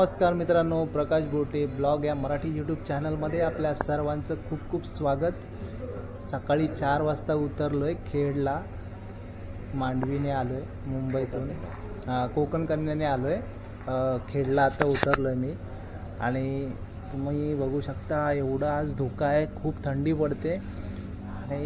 नमस्कार मित्रांनो प्रकाश बोटे ब्लॉग या मराठी यूट्यूब चॅनलमध्ये आपल्या सर्वांचं खूप खूप स्वागत. सकाळी चार वाजता उतरलो आहे खेडला. मांडवीने आलो आहे मुंबईतून कोकण कन्याने आलो आहे खेडला आता उतरलो आहे मी. आणि तुम्ही बघू शकता एवढा आज धोका आहे खूप थंडी पडते. आणि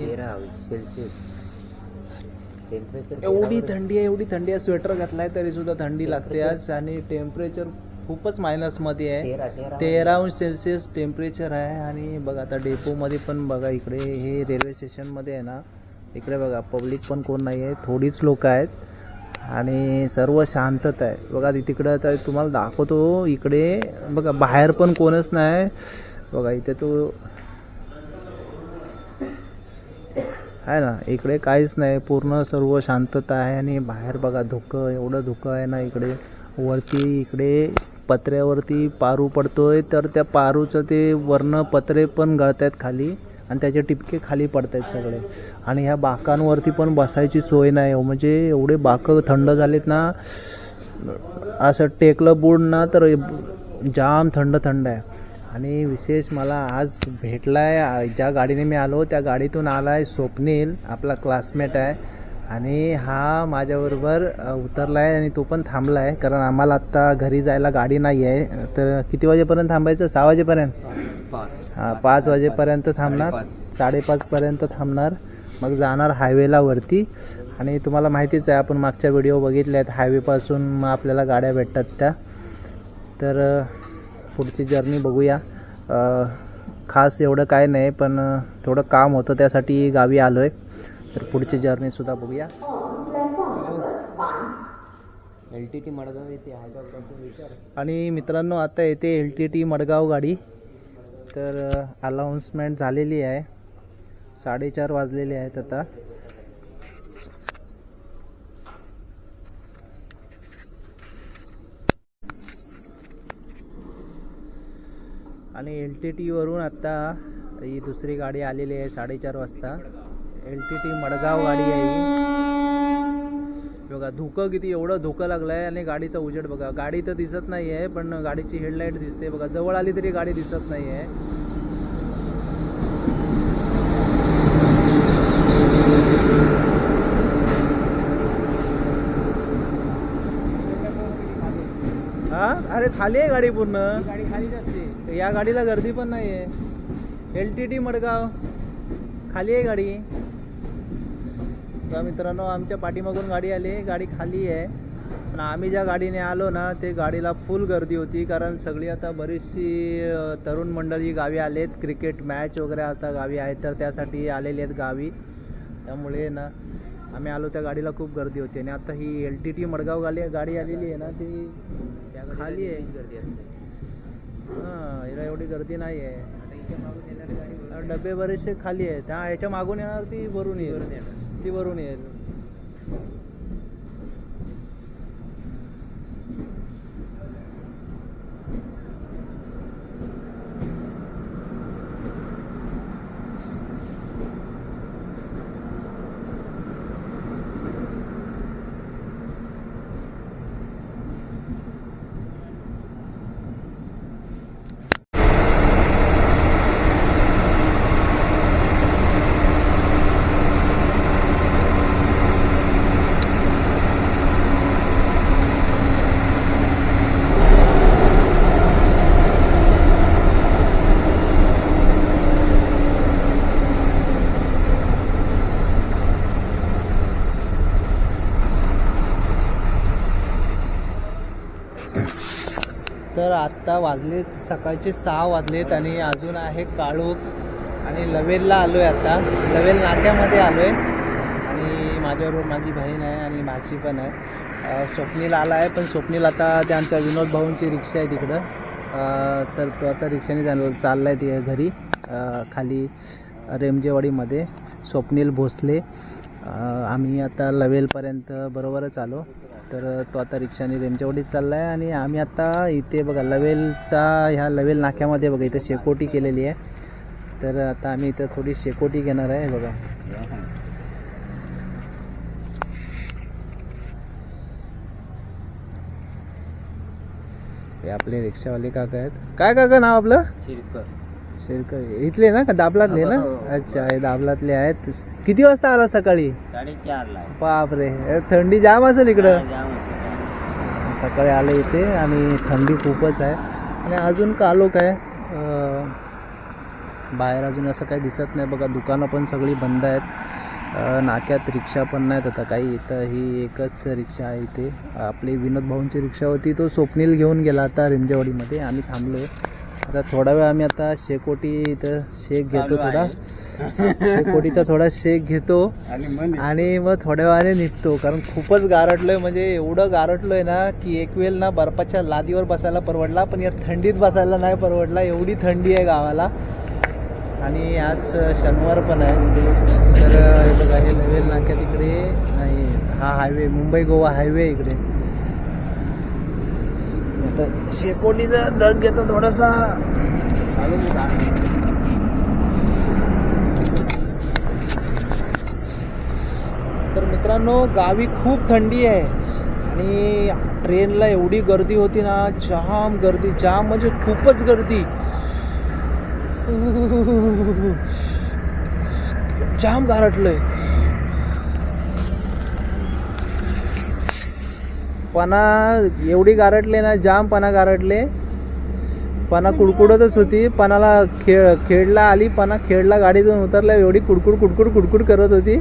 एवढी थंडी आहे एवढी थंडी आहे स्वेटर घातलाय तरी सुद्धा थंडी लागते आज. आणि टेम्परेचर खूपच मायनसमध्ये आहे. तेरा तेरा तेरा अंश सेल्सिअस टेम्परेचर आहे आणि बघा आता डेपोमध्ये पण बघा इकडे हे रेल्वे स्टेशनमध्ये आहे ना इकडे बघा पब्लिक पण कोण नाही आहे थोडीच लोक आहेत. आणि सर्व शांतता आहे. बघा तिकडं आता तुम्हाला दाखवतो इकडे बघा बाहेर पण कोणच नाही. बघा इथे तो आहे ना इकडे काहीच नाही पूर्ण सर्व शांतता आहे आणि बाहेर बघा धुकं एवढं धुकं आहे ना इकडे. वरती इकडे पत्र्यावरती पारू पडतोय तर त्या पारूचं ते वर्ण पत्रे पण गळत आहेत खाली आणि त्याचे टिपके खाली पडत आहेत सगळे. आणि ह्या बाकांवरती पण बसायची सोय नाही हो. म्हणजे एवढे बाकं थंड झालेत ना असं टेकलं बुड ना तर जाम थंड थंड आहे. आणि विशेष मला आज भेटला आहे ज्या गाडीने मी आलो त्या गाडीतून आलाय स्वप्नील आपला क्लासमेट आहे. आणि हा माझ्याबरोबर उतरला उतरलाय आणि तो पण थांबलाय. कारण आम्हाला आत्ता घरी जायला गाडी नाही आहे तर किती वाजेपर्यंत थांबायचं? सहा वाजेपर्यंत? हां पाच वाजेपर्यंत थांबणार. साडेपाचपर्यंत थांबणार. मग जाणार हायवेला वरती. आणि तुम्हाला माहितीच आहे आपण मागच्या व्हिडिओ बघितल्या आहेत हायवेपासून मग आपल्याला गाड्या भेटतात त्या. तर पुढची जर्नी बघूया. खास एवढं काय नाही पण थोडं काम होतं त्यासाठी गावी आलो आहे तर पुढची जर्नीसुद्धा बघूया. एल टी टी मडगाव येते आणि मित्रांनो आता येते एल टी टी मडगाव गाडी. तर अनाऊन्समेंट झालेली आहे. साडेचार वाजलेले आहेत आता. आणि एल टी टीवरून आत्ता ही दुसरी गाडी आलेली आहे साडेचार वाजता. एल टी टी मडगाव गाडी आहे. बघा धुकं किती एवढं धुकं लागलं आहे आणि गाडीचा उजेड बघा. गाडी तर दिसत नाही आहे पण गाडीची हेडलाईट दिसते. बघा जवळ आली तरी गाडी दिसत नाही आहे हा? अरे खाली आहे गाडी पूर्ण. गाडी खालीच असते. या गाडीला गर्दी पण नाही आहे एल टी टी मडगाव. खाली आहे गाडी. तर मित्रांनो आमच्या पाठीमागून गाडी आली. गाडी खाली आहे. पण आम्ही ज्या गाडीने आलो ना ते गाडीला फुल गर्दी होती. कारण सगळी आता बरीचशी तरुण मंडळी गावी आलेत. क्रिकेट मॅच वगैरे आता गावी आहेत तर त्यासाठी आलेले आहेत गावी. त्यामुळे ना आम्ही आलो त्या गाडीला खूप गर्दी होती. आणि आता ही एल टी टी मडगाव गाडी गाडी आलेली आहे ना ती त्या खाली आहे. गर्दी असते. हां हिला एवढी गर्दी नाही आहे. डबे बरेचसे खाली आहेत. त्या ह्याच्या मागून येणार ती वरून येईल. वरून येणार. आत्ता वाजलेत सकाळचे सहा वाजलेत आणि अजून आहे काळूक आणि लवेलला आलो आहे आता. लवेल नाक्यामध्ये आलो आहे आणि माझ्याबरोबर माझी बहीण आहे आणि माझी पण आहे. स्वप्नील आला आहे पण स्वप्नील आता त्यांच्या विनोद भाऊंची रिक्षा आहे तिकडं. तर तो आता रिक्षाने जाणार चालला आहे ते घरी खाली रेमजेवाडीमध्ये. स्वप्नील भोसले. आम्ही आता लवेलपर्यंत बरोबरच आलो. तर तो आता रिक्षाने रेमजेवाडीत चालला आहे आणि आम्ही आता इथे बघा लवेलचा ह्या लवेल नाक्यामध्ये बघा इथं शेकोटी केलेली आहे. तर आता आम्ही इथं थोडी शेकोटी घेणार आहे बघा. हे आपले रिक्षावाले काका आहेत. काय काका नाव आपलं? शिरकर. शेरकर. इथले ना का? दाबलातले ना? हो. अच्छा हे दाबलातले आहेत. किती वाजता आला सकाळी? बापरे. हे थंडी जाम असेल इकडं. सकाळी आले इथे आणि थंडी खूपच आहे. आणि अजून कालोख आहे? अं, बाहेर अजून असं काही दिसत नाही. बघा दुकानं पण सगळी बंद आहेत. नाक्यात रिक्षा पण नाहीत आता काही. इथं ही एकच रिक्षा आहे इथे. आपली विनोद भाऊंची रिक्षा होती तो स्वप्नील घेऊन गेला आता रिमजेवाडीमध्ये आम्ही थांबलो आता थोडा वेळ आम्ही आता शेकोटी इथं शेक घेतो थोडा. शेकोटीचा थोडा शेक घेतो आणि मग थोड्या वेळाने निघतो कारण खूपच गारटलोय. म्हणजे एवढं गारटलोय ना की एक वेळ ना बर्फाच्या लादीवर बसायला परवडला पण या थंडीत बसायला नाही परवडला. एवढी थंडी आहे गावाला. आणि आज शनिवार पण आहे. तर बघा हे नवेल नाक्या तिकडे आणि हा हायवे मुंबई गोवा हायवे इकडे. आता शेकोटीचा दग घेतो थोडासा. चालू तर मित्रांनो गावी खूप थंडी आहे आणि ट्रेनला एवढी गर्दी होती ना जाम गर्दी जाम म्हणजे खूपच गर्दी. जाम गारटलंय पणा एवढी गारटले ना जाम पणा गारटले. पणा कुडकुडतच होती. पणाला खेळ खेळला आली पणा खेळला गाडीतून उतरल्या एवढी कुडकुड कुडकुड कुडकुड करत होती.